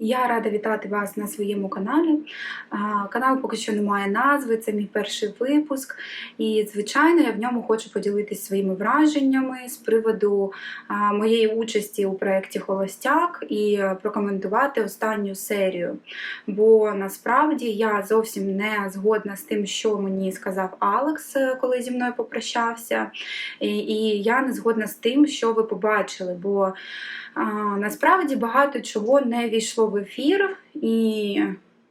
Я рада вітати вас на своєму каналі. Канал поки що не має назви, це мій перший випуск. І, звичайно, я в ньому хочу поділитися своїми враженнями з приводу моєї участі у проєкті Холостяк і прокоментувати останню серію. Бо насправді я зовсім не згодна з тим, що мені сказав Алекс, е, коли зі мною попрощався. І я не згодна з тим, що ви побачили. бо насправді багато чого не війшло в ефір, і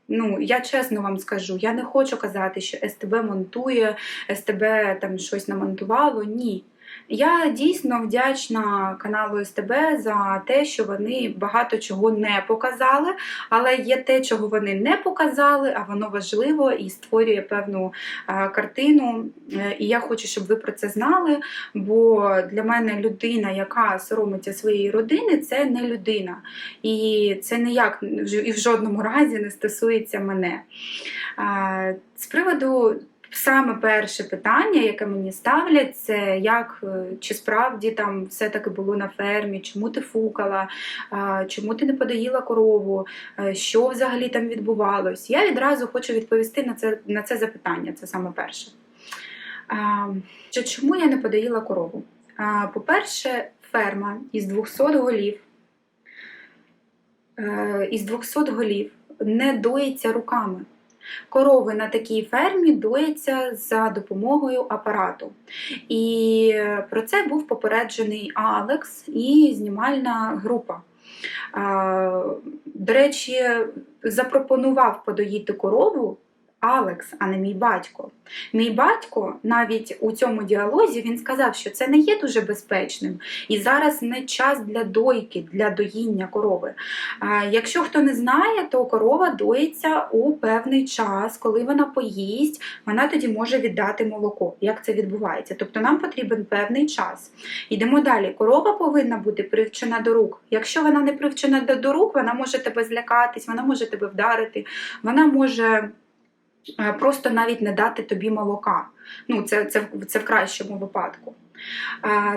ну, я чесно вам скажу, я не хочу казати, що СТБ монтує, СТБ там щось намонтувало. Ні. Я дійсно вдячна каналу СТБ за те, що вони багато чого не показали, але є те, чого вони не показали, а воно важливо і створює певну е, картину. Е, І я хочу, щоб ви про це знали. Бо для мене людина, яка соромиться своєї родини, це не людина. І це ніяк і в жодному разі не стосується мене. З приводу. Саме перше питання, яке мені ставлять, це як е, чи справді там все таки було на фермі, чому ти фукала, чому ти не подоїла корову, е, що взагалі там відбувалось. Я відразу хочу відповісти на це на це запитання, це саме перше. Що Чому я не подоїла корову? По-перше, ферма із 200 голів, е, із 200 голів не доїться руками. Корови на такій фермі дояться за допомогою апарату. І про це був попереджений Алекс і знімальна група. До речі, запропонував подоїти корову Алекс, а не мій батько. Мій батько навіть у цьому діалозі він сказав, що це не є дуже безпечним, і зараз не час для дойки, для доїння корови. Якщо хто не знає, то корова доїться у певний час, коли вона поїсть, вона тоді може віддати молоко. Як це відбувається? Тобто нам потрібен певний час. Йдемо далі. Корова повинна бути привчена до рук. Якщо вона не привчена до рук, вона може тебе злякатись, вона може тебе вдарити, вона може. Просто навіть не дати тобі молока. Ну, Це це, це в кращому випадку.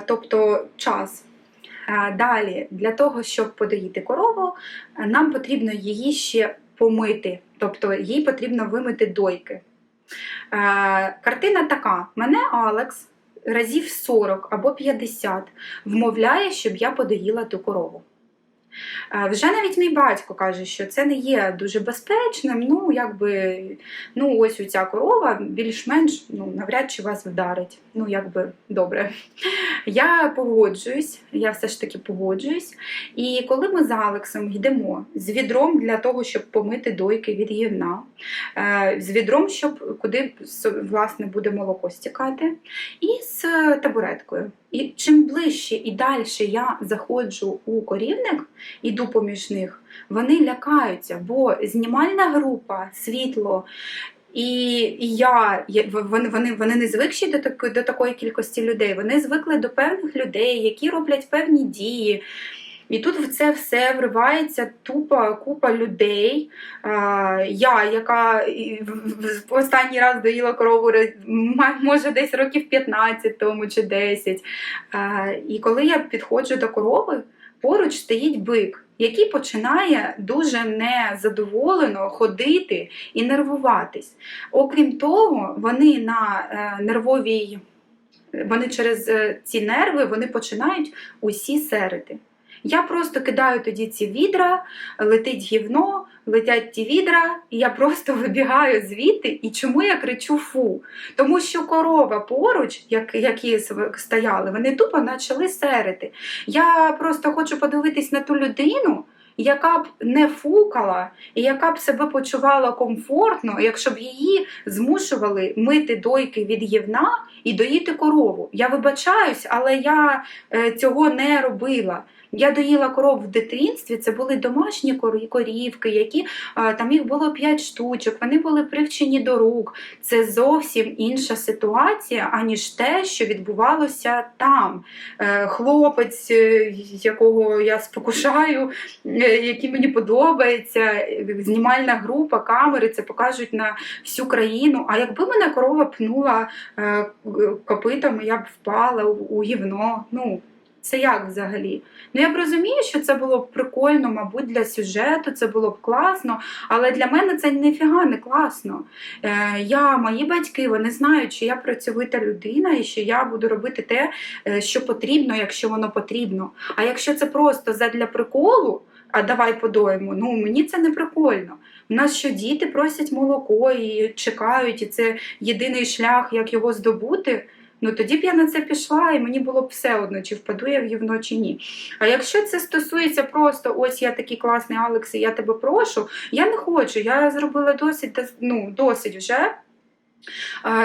Тобто час. Далі, для того, щоб подоїти корову, нам потрібно її ще помити, тобто їй потрібно вимити дойки. Картина така: мене Алекс разів 40 або 50 вмовляє, щоб я подоїла ту корову. Вже навіть мій батько каже, що це не є дуже безпечним. Ну, якби, ну ось ця корова більш-менш ну, навряд чи вас вдарить. Ну, якби добре. Я погоджуюсь, я все ж таки погоджуюсь. І коли ми з Алексом йдемо з відром для того, щоб помити дойки від гівна, е, з відром, щоб куди власне буде молоко стікати, і з табуреткою. І чим ближче і далі я заходжу у корівник, іду поміж них, вони лякаються, бо знімальна група, світло. І я, вони вони, вони не звикші до такої, до такої кількості людей. Вони звикли до певних людей, які роблять певні дії. І тут в це все вривається тупа купа людей. Я, яка в останній раз доїла корову, може десь років 15 тому чи 10. І коли я підходжу до корови, поруч стоїть бик, який починає дуже незадоволено ходити і нервуватись. Окрім того, вони на е, нервовій, вони через е, ці нерви вони починають усі серити. Я просто кидаю тоді ці відра, летить гівно, летять ті відра, і я просто вибігаю звідти. І чому я кричу фу? Тому що корова поруч, як, які стояли, вони тупо почали серити. Я просто хочу подивитись на ту людину. Яка б не фукала, і яка б себе почувала комфортно, якщо б її змушували мити дойки від гівна і доїти корову. Я вибачаюсь, але я е, цього не робила. Я доїла коров в дитинстві, це були домашні корівки, які там їх було 5 штучок, вони були привчені до рук. Це зовсім інша ситуація, аніж те, що відбувалося там. Е, хлопець, е, якого я спокушаю, е, який мені подобається, знімальна група, камери це покажуть на всю країну. А якби мене корова пнула копитами, я б впала у гівно. Ну, Це як взагалі? Ну я б розумію, що це було б прикольно, мабуть, для сюжету, це було б класно, але для мене це ніфіга не класно. Е, я, мої батьки, вони знають, що я працьовита людина і що я буду робити те, е, що потрібно, якщо воно потрібно. А якщо це просто задля приколу, а давай подоїмо, ну мені це не прикольно. У нас що діти просять молоко і чекають, і це єдиний шлях, як його здобути. Ну тоді б я на це пішла, і мені було б все одно, чи впаду я в гівно, чи ні. А якщо це стосується просто ось я такий класний Алекс, і я тебе прошу, я не хочу. Я зробила досить ну, досить вже.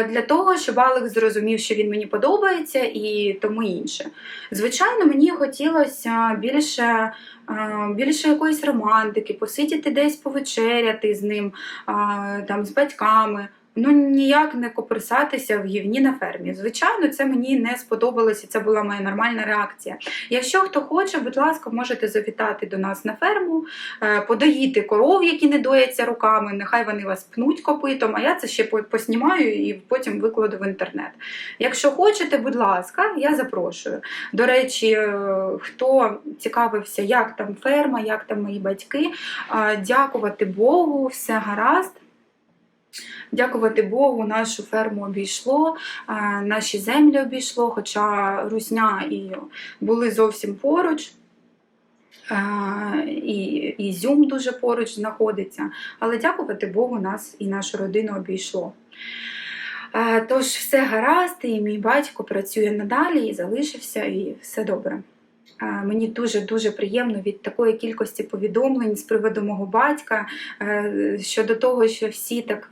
Для того, щоб Алекс зрозумів, що він мені подобається і тому інше. Звичайно, мені хотілося більше, більше якоїсь романтики, посидіти десь повечеряти з ним, там, з батьками. Ну, ніяк не коперсатися в гівні на фермі. Звичайно, це мені не сподобалося, це була моя нормальна реакція. Якщо хто хоче, будь ласка, можете завітати до нас на ферму, е, подоїти коров, які не дояться руками, нехай вони вас пнуть копитом, а я це ще поснімаю і потім викладу в інтернет. Якщо хочете, будь ласка, я запрошую. До речі, е, хто цікавився, як там ферма, як там мої батьки, е, дякувати Богу, все гаразд. Дякувати Богу, нашу ферму обійшло, наші землі обійшло, хоча Русня і були зовсім поруч. е, І Ізюм дуже поруч знаходиться. Але дякувати Богу, нас і нашу родину обійшло. Тож все гаразд, і мій батько працює надалі і залишився, і все добре. Мені дуже-дуже приємно від такої кількості повідомлень з приводу мого батька е, щодо того, що всі так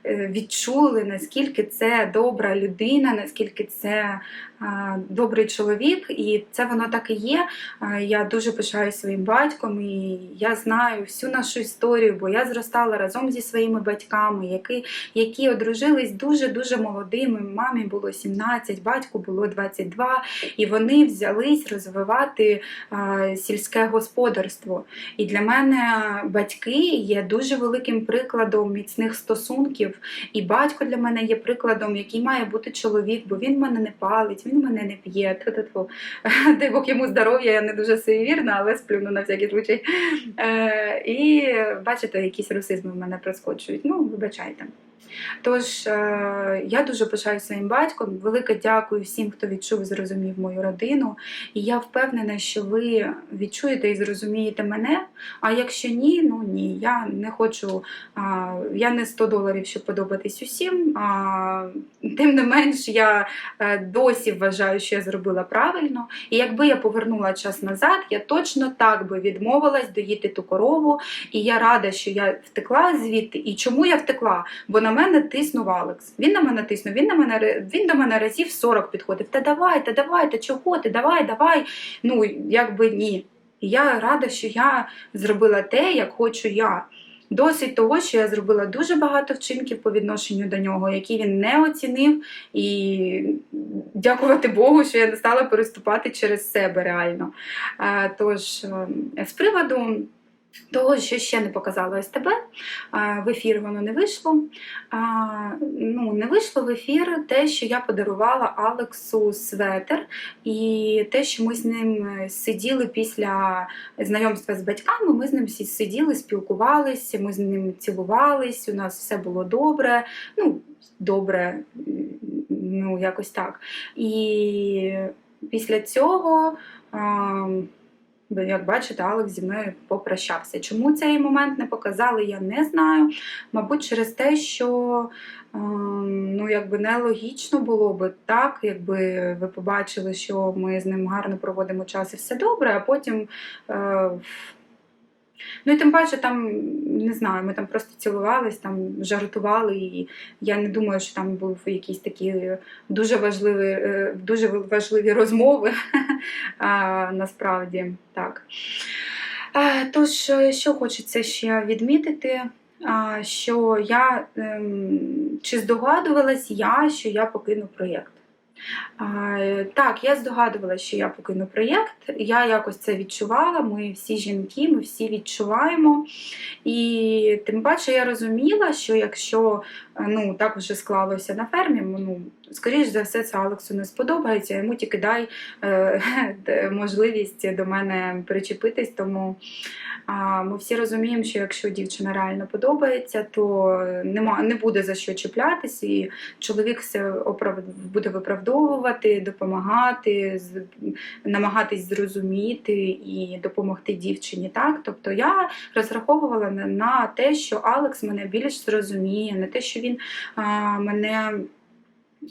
відчули, наскільки це добра людина, наскільки це е, добрий чоловік, і це воно так і є. Е, Я дуже пишаю своїм батьком, і я знаю всю нашу історію, бо я зростала разом зі своїми батьками, які, які одружились дуже-дуже молодими. Мамі було 17, батьку було 22, і вони взялись розвивати е, сільське господарство. І для мене батьки є дуже великим прикладом міцних стосунків. І батько для мене є прикладом, який має бути чоловік, бо він мене не палить, він мене не п'є. Дай Бог йому здоров'я, я не дуже суєвірна, але сплюну на всякий случай. Е, і бачите, якісь русизми в мене проскочують. Ну, вибачайте. Тож е, я дуже пишаю своїм батьком. Велике дякую всім, хто відчув і зрозумів мою родину. І я впевнена, що ви відчуєте і зрозумієте мене. А якщо ні, ну ні, я не хочу, я не 100 доларів, щоб подобатись усім. Тим не менш, я е, досі вважаю, що я зробила правильно. І якби я повернула час назад, я точно так би відмовилась доїти ту корову. І я рада, що я втекла звідти. І чому я втекла? Бо на мене тиснув Алекс. Він на мене тиснув, він на мене він до мене разів 40 підходив. Та давай, та давай, та чого ти? Давай, давай. Ну, якби ні. І я рада, що я зробила те, як хочу я. Досить того, що я зробила дуже багато вчинків по відношенню до нього, які він не оцінив, і дякувати Богу, що я не стала переступати через себе реально. Е, Тож, е, з приводу того, що ще не показало СТБ, е, в ефір воно не вийшло. Ну, не вийшло в ефір те, що я подарувала Алексу светер, і те, що ми з ним е, сиділи після знайомства з батьками, ми з ним всі сиділи, спілкувалися, ми з ним цілувались, у нас все було добре. Ну, добре, ну якось так. І після цього. Як бачите, Алекс зі мною попрощався. Чому цей момент не показали, я не знаю. Мабуть, через те, що ем, ну, якби нелогічно було би так, якби ви побачили, що ми з ним гарно проводимо час і все добре, а потім. Ну і тим паче, там не знаю, ми там просто цілувались, там жартували, і я не думаю, що там був якісь такі дуже важливі, е, дуже важливі розмови. насправді так. Тож, е, що хочеться ще відмітити, що я ем, чи здогадувалась я, що я покину проєкт. Так, я здогадувалася, що я покину проєкт. Я якось це відчувала. Ми всі жінки, ми всі відчуваємо. І тим паче я розуміла, що якщо е, ну, так вже склалося на фермі, ну, скоріш за все, це Алексу не сподобається. Йому тільки дай е, можливість до мене причепитись. Тому ми всі розуміємо, що якщо дівчина реально подобається, то не буде за що чіплятись, і чоловік все буде виправдовувати, допомагати, намагатись зрозуміти і допомогти дівчині. Так? Тобто я розраховувала на, те, що Алекс мене більш зрозуміє, на те, що він мене.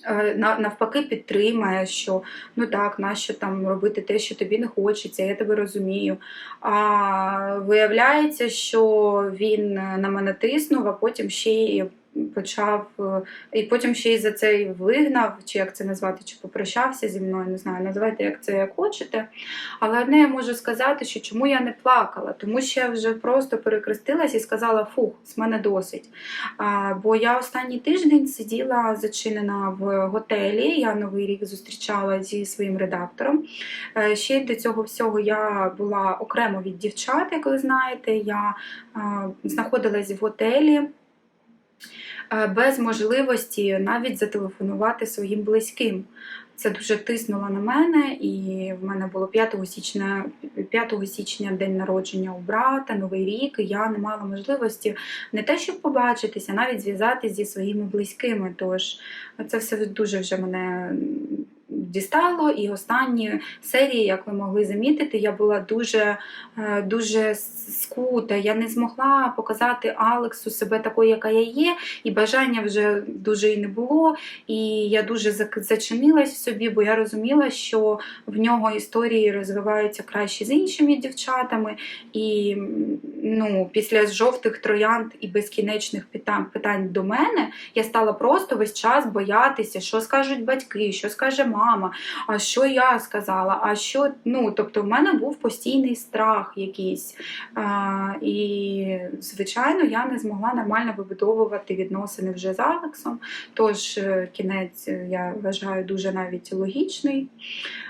Е, на- Навпаки, підтримає, що ну так, нащо там робити те, що тобі не хочеться, я тебе розумію. А виявляється, що він на мене тиснув, а потім ще й почав, е, і потім ще й за це й вигнав, чи як це назвати, чи попрощався зі мною, не знаю, називайте як це як хочете. Але одне я можу сказати, що чому я не плакала, тому що я вже просто перекрестилась і сказала: фух, з мене досить. А, бо я останній тиждень сиділа зачинена в готелі. Я новий рік зустрічала зі своїм редактором. Е, Ще до цього всього я була окремо від дівчат, як ви знаєте. Я знаходилась в готелі. Е, Без можливості навіть зателефонувати своїм близьким. Це дуже тиснуло на мене, і в мене було 5 січня, 5 січня день народження у брата, Новий рік. І я не мала можливості не те, щоб побачитися, а навіть зв'язатися зі своїми близькими. Тож це все дуже вже мене дістало. І останні серії, як ви могли замітити, я була дуже, е, дуже скута. Я не змогла показати Алексу себе такою, яка я є, і бажання вже дуже і не було. І я дуже зачинилась в собі, бо я розуміла, що в нього історії розвиваються краще з іншими дівчатами. І ну, після жовтих троянд і безкінечних питань до мене я стала просто весь час боятися, що скажуть батьки, що скаже мама, а що я сказала, а що ну, тобто, в мене був постійний страх якийсь. А, і, звичайно, я не змогла нормально вибудовувати відносини вже з Алексом. Тож е, кінець е, я вважаю дуже навіть логічний.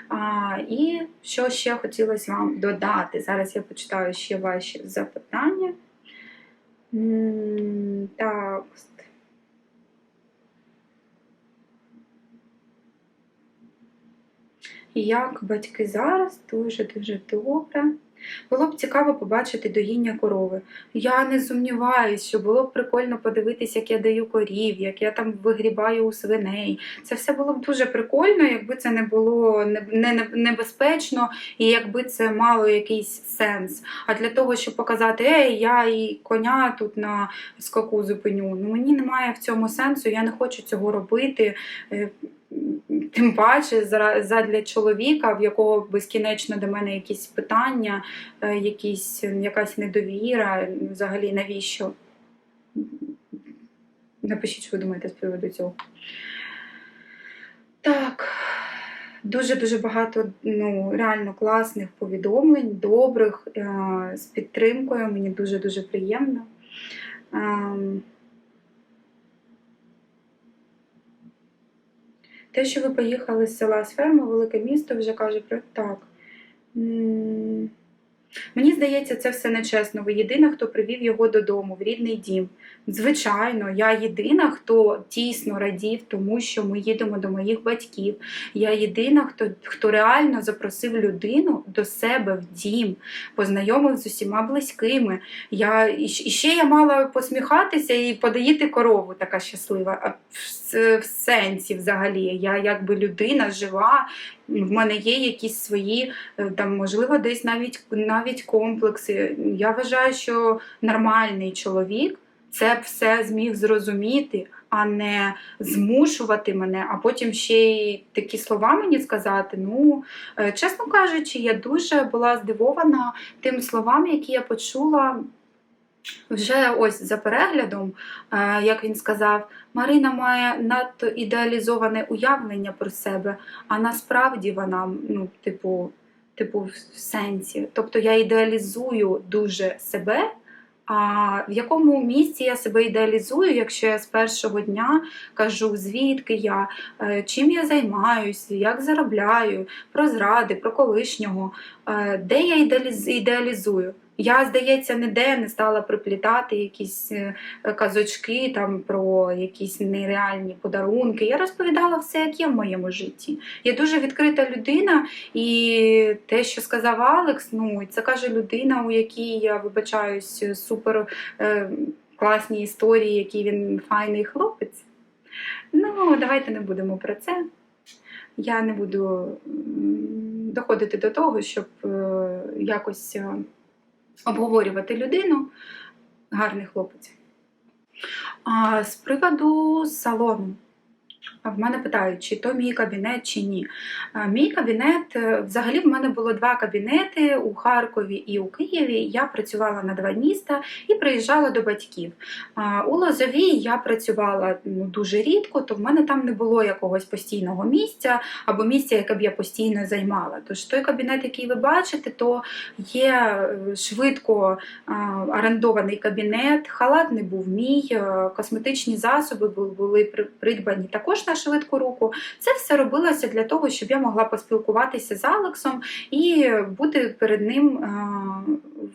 А, і що ще хотілося вам додати? Зараз я почитаю ще ваші запитання. Так. Як батьки зараз, дуже дуже добре. Було б цікаво побачити доїння корови. Я не сумніваюсь, що було б прикольно подивитись, як я даю корів, як я там вигрібаю у свиней. Це все було б дуже прикольно, якби це не було не- не- небезпечно і якби це мало якийсь сенс. А для того, щоб показати, ей, я і коня тут на скаку зупиню. Ну мені немає в цьому сенсу, я не хочу цього робити. Тим паче задля чоловіка, в якого безкінечно до мене якісь питання, е, якісь, якась недовіра, взагалі навіщо? Напишіть, що ви думаєте з приводу цього. Так, дуже-дуже багато ну, реально класних повідомлень, добрих, е, з підтримкою. Мені дуже-дуже приємно. Те, що ви поїхали з села з ферми, велике місто, вже каже про так. Мені здається, це все нечесно. Ви єдина, хто привів його додому, в рідний дім. Звичайно, я єдина, хто тісно радів, тому що ми їдемо до моїх батьків. Я єдина, хто, хто реально запросив людину до себе в дім, познайомив з усіма близькими. Я, і ще я мала посміхатися і подоїти корову, така щаслива. В, в сенсі взагалі. Я якби людина жива, в мене є якісь свої, е, там, можливо, десь навіть, навіть комплекси. Я вважаю, що нормальний чоловік це все зміг зрозуміти, а не змушувати мене, а потім ще й такі слова мені сказати. Ну, е, чесно кажучи, я дуже була здивована тим словам, які я почула. Вже ось за переглядом, е, як він сказав, Марина має надто ідеалізоване уявлення про себе, а насправді вона, ну, типу, типу, в сенсі. Тобто я ідеалізую дуже себе. А в якому місці я себе ідеалізую, якщо я з першого дня кажу, звідки я, е, чим я займаюся, як заробляю, про зради, про колишнього, Е, де я ідеалізую? Я, здається, ніде не стала приплітати якісь е, казочки там про якісь нереальні подарунки. Я розповідала все, як є в моєму житті. Я дуже відкрита людина, і те, що сказав Алекс, ну це каже людина, у якій я вибачаюсь супер е, класні історії, який він файний хлопець. Ну, давайте не будемо про це. Я не буду доходити до того, щоб е, якось е, обговорювати людину. Гарний хлопець. А з приводу салону. В мене питають, чи то мій кабінет, чи ні. Мій кабінет, е, взагалі, в мене було два кабінети у Харкові і у Києві. Я працювала на два міста і приїжджала до батьків. У Лозовій я працювала ну, дуже рідко, то в мене там не було якогось постійного місця або місця, яке б я постійно займала. Тож той кабінет, який ви бачите, то є е, швидко орендований кабінет, халат не був мій, е, косметичні засоби були придбані також на швидку руку. Це все робилося для того, щоб я могла поспілкуватися з Алексом і бути перед ним е,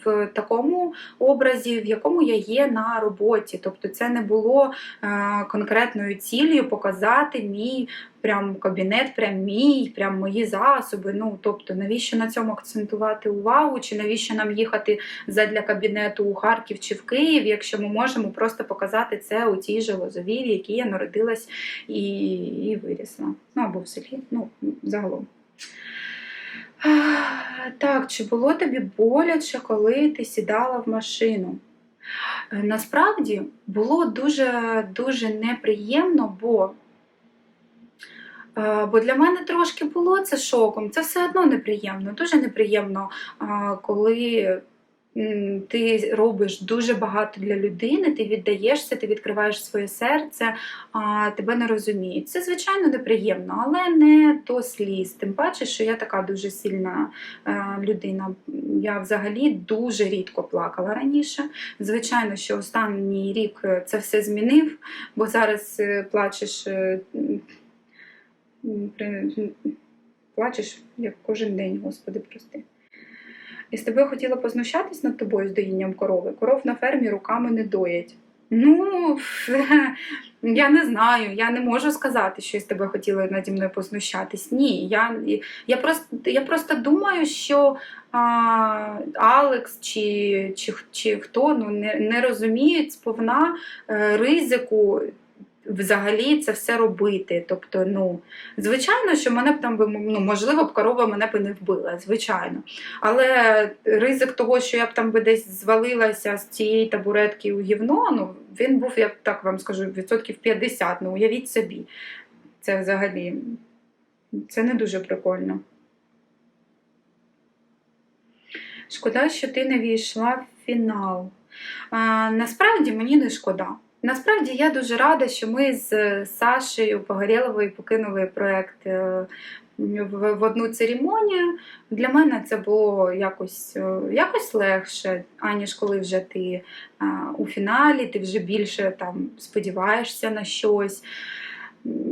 в такому образі, в якому я є на роботі. Тобто це не було е, конкретною цілею показати мій прям кабінет, прям мій, прям мої засоби. Ну тобто, навіщо на цьому акцентувати увагу, чи навіщо нам їхати задля кабінету у Харків чи в Київ, якщо ми можемо просто показати це у тій же Лозовій, в якій я народилась і, і вирісла. Ну або в селі, ну загалом. Так, чи було тобі боляче, коли ти сідала в машину? Е, Насправді було дуже дуже неприємно, бо, бо для мене трошки було це шоком. Це все одно неприємно. Дуже неприємно, коли ти робиш дуже багато для людини, ти віддаєшся, ти відкриваєш своє серце, а тебе не розуміють. Це, звичайно, неприємно, але не до сліз. Тим паче, що я така дуже сильна е, людина. Я взагалі дуже рідко плакала раніше. Звичайно, що останній рік е, це все змінив, бо зараз е, плачеш. М, при- Плачеш як кожен день, Господи, прости. І з тебе хотіла познущатись над тобою з доїнням корови. Коров на фермі руками не доять. Ну, я не знаю, я не можу сказати, що з тебе хотіли наді мною познущатись. Ні, я, я, просто, я просто думаю, що а, Алекс чи, чи, чи хто ну, не, не розуміють сповна е, ризику. Взагалі це все робити. Тобто, ну, звичайно, що мене б там ну, можливо, б корова мене б не вбила, звичайно. Але ризик того, що я б там би десь звалилася з цієї табуретки у гівно, ну, він був, я так вам скажу, відсотків 50. Ну, уявіть собі. Це взагалі це не дуже прикольно. Шкода, що ти не війшла в фінал. А, насправді мені не шкода. Насправді я дуже рада, що ми з Сашею Погорєловою покинули проєкт е, в, одну церемонію. Для мене це було якось, е, якось легше, аніж коли вже ти у фіналі, ти вже більше там сподіваєшся на щось.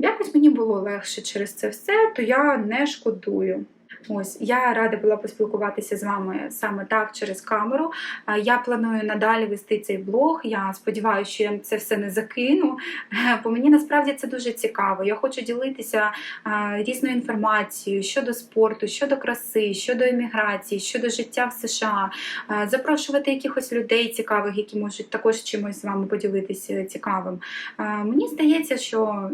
Якось мені було легше через це все, то я не шкодую. Ось я рада була поспілкуватися з вами саме так через камеру. Е, Я планую надалі вести цей блог. Я сподіваюся, що я це все не закину. Е, Бо мені насправді це дуже цікаво. Я хочу ділитися е, різною інформацією щодо спорту, щодо краси, щодо еміграції, щодо життя в США, запрошувати якихось людей цікавих, які можуть також чимось з вами поділитися цікавим. Мені здається, що.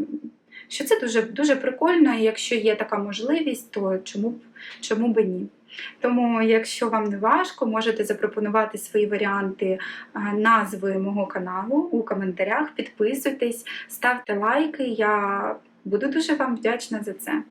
Що це дуже дуже прикольно, і якщо є така можливість, то чому б чому б ні? Тому, якщо вам не важко, можете запропонувати свої варіанти е, назви мого каналу у коментарях. Підписуйтесь, ставте лайки. Я буду дуже вам вдячна за це.